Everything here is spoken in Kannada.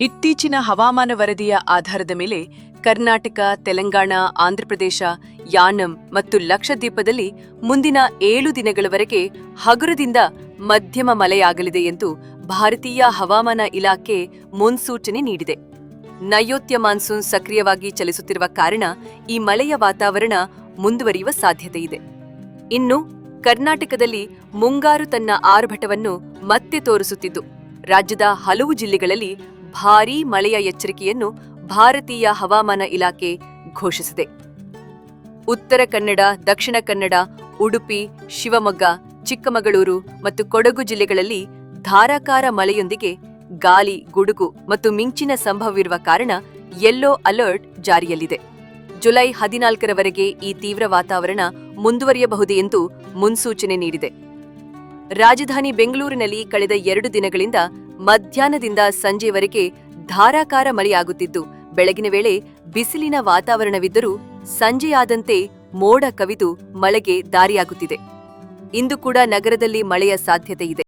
ಇತ್ತೀಚಿನ ಹವಾಮಾನ ವರದಿಯ ಆಧಾರದ ಮೇಲೆ ಕರ್ನಾಟಕ, ತೆಲಂಗಾಣ, ಆಂಧ್ರಪ್ರದೇಶ, ಯಾನಂ ಮತ್ತು ಲಕ್ಷದ್ವೀಪದಲ್ಲಿ ಮುಂದಿನ ಏಳು ದಿನಗಳವರೆಗೆ ಹಗುರದಿಂದ ಮಧ್ಯಮ ಮಳೆಯಾಗಲಿದೆ ಎಂದು ಭಾರತೀಯ ಹವಾಮಾನ ಇಲಾಖೆ ಮುನ್ಸೂಚನೆ ನೀಡಿದೆ. ನೈಯೋತ್ಯ ಮಾನ್ಸೂನ್ ಸಕ್ರಿಯವಾಗಿ ಚಲಿಸುತ್ತಿರುವ ಕಾರಣ ಈ ಮಳೆಯ ವಾತಾವರಣ ಮುಂದುವರಿಯುವ ಸಾಧ್ಯತೆಯಿದೆ ಇನ್ನು ಕರ್ನಾಟಕದಲ್ಲಿ ಮುಂಗಾರು ತನ್ನ ಆರ್ಭಟವನ್ನು ಮತ್ತೆ ತೋರಿಸುತ್ತಿದ್ದು, ರಾಜ್ಯದ ಹಲವು ಜಿಲ್ಲೆಗಳಲ್ಲಿ ಭಾರೀ ಮಳೆಯ ಎಚ್ಚರಿಕೆಯನ್ನು ಭಾರತೀಯ ಹವಾಮಾನ ಇಲಾಖೆ ಘೋಷಿಸಿದೆ. ಉತ್ತರ ಕನ್ನಡ, ದಕ್ಷಿಣ ಕನ್ನಡ, ಉಡುಪಿ, ಶಿವಮೊಗ್ಗ, ಚಿಕ್ಕಮಗಳೂರು ಮತ್ತು ಕೊಡಗು ಜಿಲ್ಲೆಗಳಲ್ಲಿ ಧಾರಾಕಾರ ಮಳೆಯೊಂದಿಗೆ ಗಾಳಿ, ಗುಡುಗು ಮತ್ತು ಮಿಂಚಿನ ಸಂಭವವಿರುವ ಕಾರಣ ಯೆಲ್ಲೋ ಅಲರ್ಟ್ ಜಾರಿಯಲ್ಲಿದೆ. ಜುಲೈ ಹದಿನಾಲ್ಕರವರೆಗೆ ಈ ತೀವ್ರ ವಾತಾವರಣ ಮುಂದುವರಿಯಬಹುದು ಎಂದು ಮುನ್ಸೂಚನೆ ನೀಡಿದೆ. ರಾಜಧಾನಿ ಬೆಂಗಳೂರಿನಲ್ಲಿ ಕಳೆದ ಎರಡು ದಿನಗಳಿಂದ ಮಧ್ಯಾಹ್ನದಿಂದ ಸಂಜೆವರೆಗೆ ಧಾರಾಕಾರ ಮಳೆಯಾಗುತ್ತಿದ್ದು, ಬೆಳಗಿನ ವೇಳೆ ಬಿಸಿಲಿನ ವಾತಾವರಣವಿದ್ದರೂ ಸಂಜೆಯಾದಂತೆ ಮೋಡ ಕವಿದು ಮಳೆಗೆ ದಾರಿಯಾಗುತ್ತಿದೆ. ಇಂದು ಕೂಡ ನಗರದಲ್ಲಿ ಮಳೆಯ ಸಾಧ್ಯತೆ ಇದೆ.